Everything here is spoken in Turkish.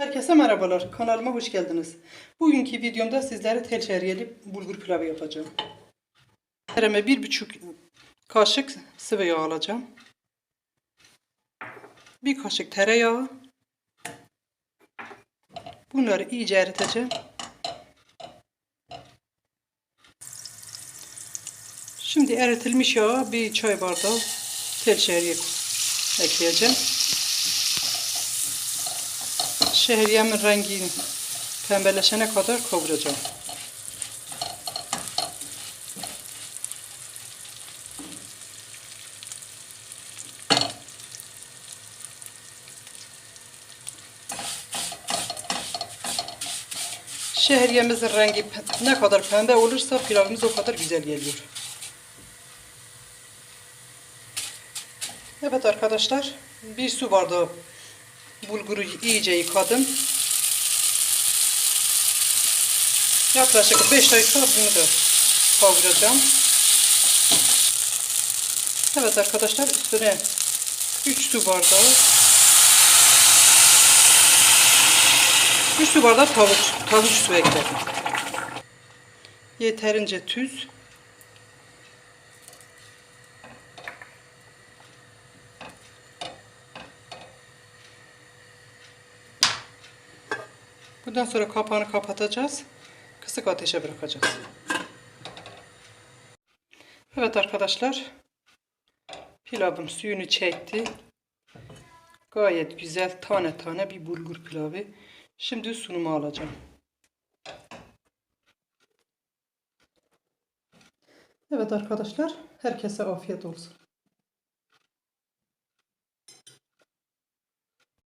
Herkese merhabalar. Kanalıma hoş geldiniz. Bugünkü videomda sizlere tel şehriyeli bulgur pilavı yapacağım. Tereme bir buçuk kaşık sıvı yağ alacağım. Bir kaşık tereyağı. Bunları iyice eriteceğim. Şimdi eritilmiş yağa bir çay bardağı tel şehriye ekleyeceğim. Şehriyemin rengini pembeleşene kadar kavuracağım. Şehriyemizin rengi ne kadar pembe olursa pilavımız o kadar güzel geliyor. Evet arkadaşlar, bir su bardağı bulguru iyice yıkadım. Yaklaşık 5 dakika bunu da kavuracağım. Evet arkadaşlar, üstüne 3 su bardağı 3 su bardağı tavuk, tavuk su ekledim. Yeterince tuz. Bundan sonra kapağını kapatacağız. Kısık ateşe bırakacağız. Evet arkadaşlar. Pilavım suyunu çekti. Gayet güzel tane tane bir bulgur pilavı. Şimdi sunumu alacağım. Evet arkadaşlar. Herkese afiyet olsun.